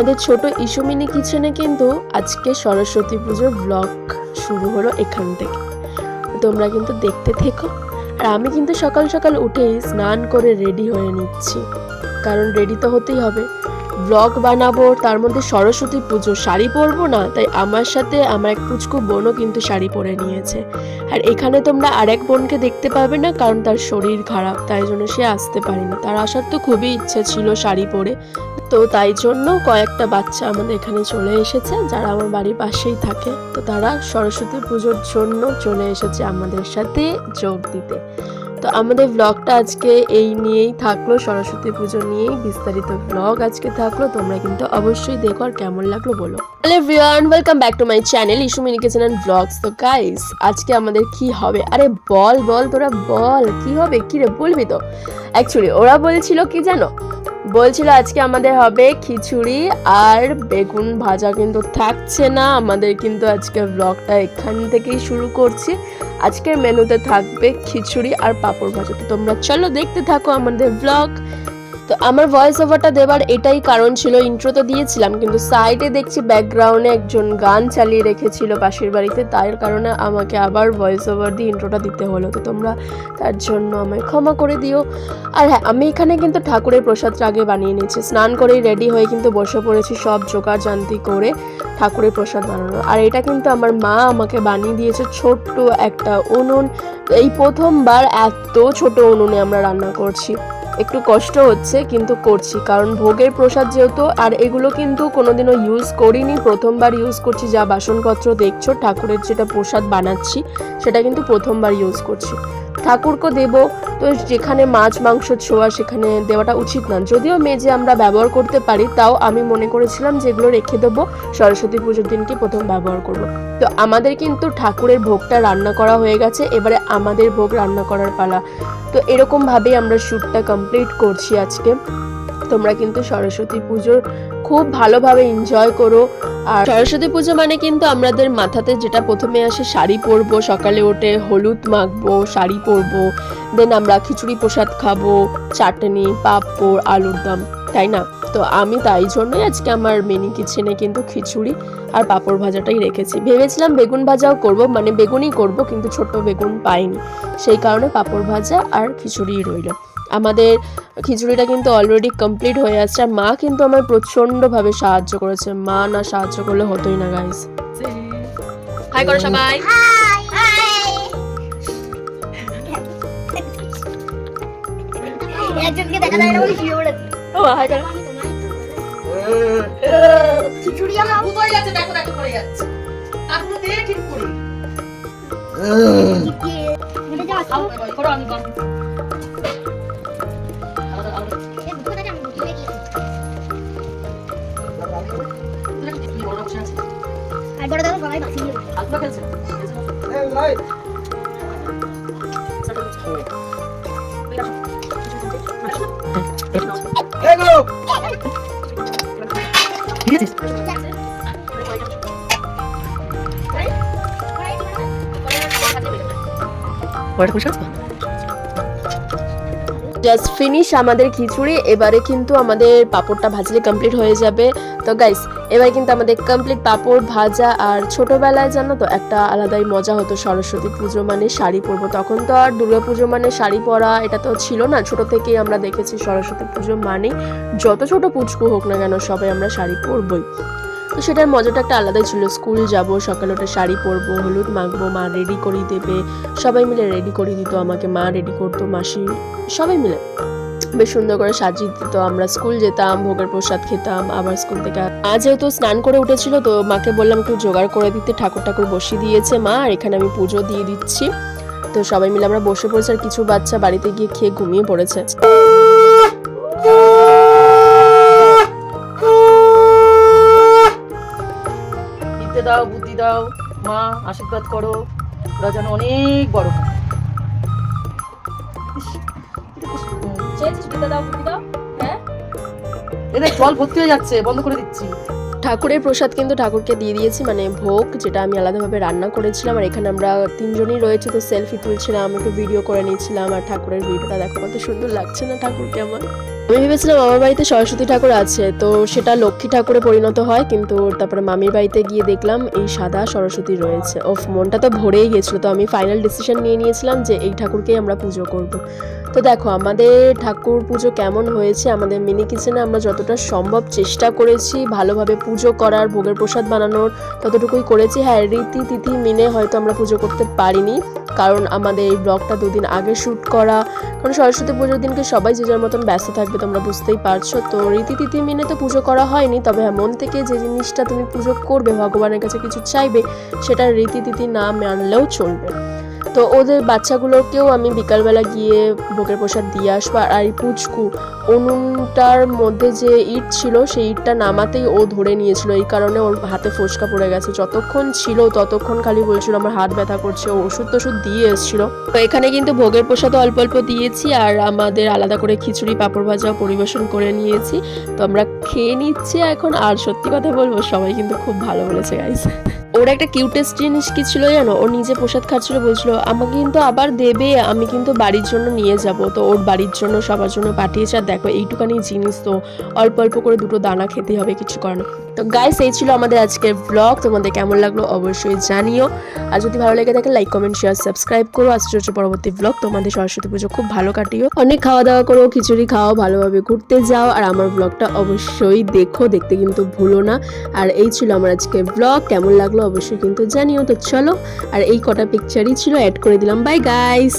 আমাদের ছোট ইস্যুমিনি কিচেনে কিন্তু আজকে সরস্বতী পুজোর ব্লগ শুরু হলো এখান থেকে। তোমরা কিন্তু দেখতে থেকো। আর আমি কিন্তু সকাল সকাল উঠেই স্নান করে রেডি হয়ে নিচ্ছি। কারণ রেডি তো হতেই হবে। ব্লগ বানাবো, তার মধ্যে সরস্বতী পুজো শাড়ি পরবো না, তাই আমার সাথে আমার এক পুচকু বোনও কিন্তু শাড়ি পরে নিয়েছে। আর এখানে তোমরা আরেক বোনকে দেখতে পাবে না, কারণ তার শরীর খারাপ, তাই জন্য সে আসতে পারেনি। তার আসার তো খুবই ইচ্ছে ছিল শাড়ি পরে। তো তাই জন্য কয়েকটা বাচ্চা আমাদের এখানে চলে এসেছে, যারা আমার বাড়ির পাশেই থাকে। তো তারা সরস্বতী পুজোর জন্য চলে এসেছে আমাদের সাথে যোগ দিতে। তো আমাদের ব্লগটা আজকে এই নিয়েই থাকল, সরস্বতী পুজো নিয়েই বিস্তারিত ব্লগ আজকে থাকল। তোমরা কিন্তু অবশ্যই দেখো আর কেমন লাগল বলো। Hello everyone welcome back to my channel issue মিনিকেশন অ্যান্ড ব্লগস তো গাইস আজকে আমাদের কি হবে? আরে বল বল, তোরা বল, কি হবে? কি রে, বলবি তো? অ্যাকচুয়ালি ওরা বলছিল কি জানো? বলছিল আজকে আমাদের হবে খিচুড়ি আর বেগুন ভাজা কিন্তু থাকছে না। আমাদের কিন্তু আজকে ব্লগটা এখান থেকেই শুরু করছি। আজকের মেনুতে থাকবে খিচুড়ি আর পাঁপড় ভাজা। তো তোমরা চলো দেখতে থাকো আমাদের ব্লগ তো আমার ভয়েস ওভারটা দেওয়ার এটাই কারণ ছিল। ইন্ট্রো তো দিয়েছিলাম, কিন্তু সাইডে দেখছি ব্যাকগ্রাউন্ডে একজন গান চালিয়ে রেখেছিল পাশের বাড়িতে, তার কারণে আমাকে আবার ভয়েস ওভার দিয়ে ইন্ট্রোটা দিতে হলো। তো তোমরা তার জন্য আমায় ক্ষমা করে দিও। আর হ্যাঁ আমি এখানে কিন্তু ঠাকুরের প্রসাদটা আগে বানিয়ে নিয়েছি। স্নান করেই রেডি হয়ে কিন্তু বসে পড়েছি সব জোগাড় জান্তি করে ঠাকুরের প্রসাদ বানানো আর এটা কিন্তু আমার মা আমাকে বানিয়ে দিয়েছে ছোট্ট একটা উনুন। এই প্রথমবার এত ছোট উনুনে আমরা রান্না করছি। একটু কষ্ট হচ্ছে কিন্তু করছি, কারণ ভোগের প্রসাদ যেহেতু, আর এগুলো কিন্তু কোনোদিনও ইউজ করিনি। প্রথমবার ইউজ করছি, যা বাসনপত্র দেখছ, ঠাকুরের যেটা প্রসাদ বানাচ্ছি, সেটা কিন্তু প্রথমবার ইউজ করছি। ঠাকুরকে দেব। তো যেখানে মাছ, মাংস ছোঁয়া, সেখানে দেওয়াটা উচিত না যদিও মেজে আমরা ব্যবহার করতে পারি, তাও আমি মনে করেছিলাম যেগুলো রেখে দেবো। সরস্বতী পুজোর দিনকে প্রথম ব্যবহার করব। তো আমাদের কিন্তু ঠাকুরের ভোগটা রান্না করা হয়ে গেছে। এবারে আমাদের ভোগ রান্না করার পালা। তো এরকম ভাবেই আমরা শ্যুটটা কমপ্লিট করছি আজকে। তোমরা কিন্তু সরস্বতী পুজোর খুব ভালোভাবে এনজয় করো। আর সরস্বতী পুজো মানে কিন্তু আমাদের মাথাতে যেটা প্রথমে আসে শাড়ি পরবো, সকালে উঠে হলুদ মাখবো, শাড়ি পরবো দেন আমরা খিচুড়ি প্রসাদ খাব, চাটনি, পাঁপড়, আলুর দম, তাই না? তো আমি তাই জন্যই আজকে আমার মিনি কিচেনে কিন্তু খিচুড়ি আর পাঁপড় ভাজাটাই রেখেছি। ভেবেছিলাম বেগুন ভাজাও করব মানে বেগুনই করব, কিন্তু ছোট বেগুন পাইনি। সেই কারণে পাঁপড় ভাজা আর খিচুড়িই রইল। আমাদের খিচুড়িটা কিন্তু অলরেডি কমপ্লিট হয়ে আসছে আর মা কিন্তু আমার প্রচণ্ডভাবে সাহায্য করেছে। মা না সাহায্য করলে হতোই না গাইস হাই করো সবাই। একজনকে দেখা যায় না বলে শুয়ে পড়েছে ও হাই করো। খিচুড়ি আমার কোথায় যাচ্ছে দেখো দেখো করে। যাচ্ছে তারপরে দিয়ে ঠিক করি। বড় বসে আছে আর বড় দাদা সবাই বাসি দিয়ে আলপনা খেলছে বড় বসে আছে জাস্ট ফিনিশ আমাদের খিচুড়ি, এবারে কিন্তু আমাদের পাঁপড়টা ভাজলে কমপ্লিট হয়ে যাবে। তো গাইস এবারে কিন্তু আমাদের কমপ্লিট পাঁপড় ভাজা। আর ছোটোবেলায় জানো তো, একটা আলাদাই মজা হতো সরস্বতী পুজো মানে শাড়ি পরবো। তখন তো আর দুর্গা পুজো মানে শাড়ি পরা, এটা তো ছিল না। ছোট থেকেই আমরা দেখেছি সরস্বতী পুজো মানে যত ছোট পুচকু হোক না কেন সবাই আমরা শাড়ি পরবই। তো সেটার মজাটা একটা আলাদাই ছিল। স্কুল যাব, সকালে উঠে শাড়ি পরবো, হলুদ মাখবো, মা রেডি করিয়ে দেবে। সবাই মিলে রেডি করিয়ে দিত আমাকে, মা রেডি করতো, মাসি সবাই মিলে। বেশ সুন্দর করে সাজিয়ে দিত, আমরা স্কুল যেতাম, ভোগের প্রসাদ খেতাম, আবার স্কুল থেকে মা যেহেতু স্নান করে উঠেছিল, তো মাকে বললাম একটু জোগাড় করে দিতে ঠাকুর ঠাকুর বসিয়ে দিয়েছে মা, আর এখানে আমি পুজো দিয়ে দিচ্ছি। তো সবাই মিলে আমরা বসে পড়েছি, আর কিছু বাচ্চা বাড়িতে গিয়ে খেয়ে ঘুমিয়ে পড়েছে। বিদ্যে দাও, বুদ্ধি দাও, মা, আশীর্বাদ করো। ওরা যেন অনেক বড় হয়? হ্যাঁ এদের জল ভর্তি হয়ে যাচ্ছে, বন্ধ করে দিচ্ছি। ঠাকুরের প্রসাদ কিন্তু ঠাকুরকে দিয়ে দিয়েছি মানে ভোগ যেটা আমি আলাদাভাবে রান্না করেছিলাম আর এখানে আমরা তিনজনই রয়েছে, তো সেলফি তুলছিলাম, একটু ভিডিও করে নিয়েছিলাম আর ঠাকুরের ভিডিওটা দেখো কত সুন্দর লাগছে না ঠাকুরকে আমার। আমি ভেবেছিলাম আমার বাড়িতে সরস্বতী ঠাকুর আছে, তো সেটা লক্ষ্মী ঠাকুরে পরিণত হয়, কিন্তু তারপরে মামির বাড়িতে গিয়ে দেখলাম এই সাদা সরস্বতী রয়েছে। ওফ, মনটা তো ভরেই গেছিল, তো আমি ফাইনাল ডিসিশন নিয়ে নিয়েছিলাম যে এই ঠাকুরকেই আমরা পুজো করব। তো দেখো, আমাদের ঠাকুর পুজো কেমন হয়েছে, আমাদের মিনি কিচেনে আমরা যতটা সম্ভব চেষ্টা করেছি ভালোভাবে পুজো করার, ভোগের প্রসাদ বানানোর ততটুকুই করেছি। হ্যাঁ রীতি তিথি মেনে হয়তো আমরা পুজো করতে পারিনি, কারণ আমাদের এই ব্লগটা দুদিন আগে শ্যুট করা। কারণ সরস্বতী পুজোর দিনকে সবাই যে যার মতন ব্যস্ত থাকবে তোমরা বুঝতেই পারছ। তো রীতি তিথি মেনে তো পুজো করা হয়নি, তবে হ্যাঁ মন থেকে যে জিনিসটা তুমি পুজো করবে, ভগবানের কাছে কিছু চাইবে, সেটা রীতি তিথি না মানলেও চলবে। তো ওদের বাচ্চাগুলোকেও আমি বিকালবেলা গিয়ে ভোগের প্রসাদ দিয়ে আসব। আর এই পুচকু উনুনটার মধ্যে যে ইট ছিল, সেই ইটটা নামাতেই ও ধরে নিয়েছিল। এই কারণে ওর হাতে ফোসকা পড়ে গেছে। যতক্ষণ ছিল, ততক্ষণ খালি বলছিল, আমার হাত ব্যথা করছে। ওষুধ টষুধ দিয়ে এসেছিল। তো এখানে কিন্তু ভোগের প্রসাদ অল্প অল্প দিয়েছি, আর আমাদের আলাদা করে খিচুড়ি, পাঁপড় ভাজাও পরিবেশন করে নিয়েছি। তো আমরা খেয়ে নিচ্ছি এখন, আর সত্যি কথা বলব, সবাই কিন্তু খুব ভালো বলেছে গাইস ওর একটা কিউটেস্ট জিনিস কি ছিল জানো? ও নিজে প্রসাদ খাচ্ছিল, বলছিল, আমাকে কিন্তু আবার দেবে, আমি কিন্তু বাড়ির জন্য নিয়ে যাব। তো ওর বাড়ির জন্য, সবার জন্য পাঠিয়েছে। আর দেখো, এইটুকানি জিনিস তো অল্প অল্প করে দুটো দানা খেতে হবে, কিছু কারণ তো গাইস এই ছিল আমাদের আজকের ব্লগ তোমাদের কেমন লাগল অবশ্যই জানিও। আর যদি ভালো লেগে থাকে লাইক কমেন্ট শেয়ার সাবস্ক্রাইব করো। আজকে হচ্ছে পরবর্তী ব্লগ তোমাদের সরস্বতী পুজো খুব ভালো কাটিও। অনেক খাওয়া দাওয়া করো, খিচুড়ি খাও, ভালোভাবে ঘুরতে যাও। আর আমার ব্লগটা অবশ্যই দেখো, দেখতে কিন্তু ভুলো না। আর এই ছিল আমার আজকে ব্লগ কেমন লাগল অবশ্যই কিন্তু জানিও। তো চলো, আর এই কটা পিকচারই ছিল অ্যাড করে দিলাম। Bye guys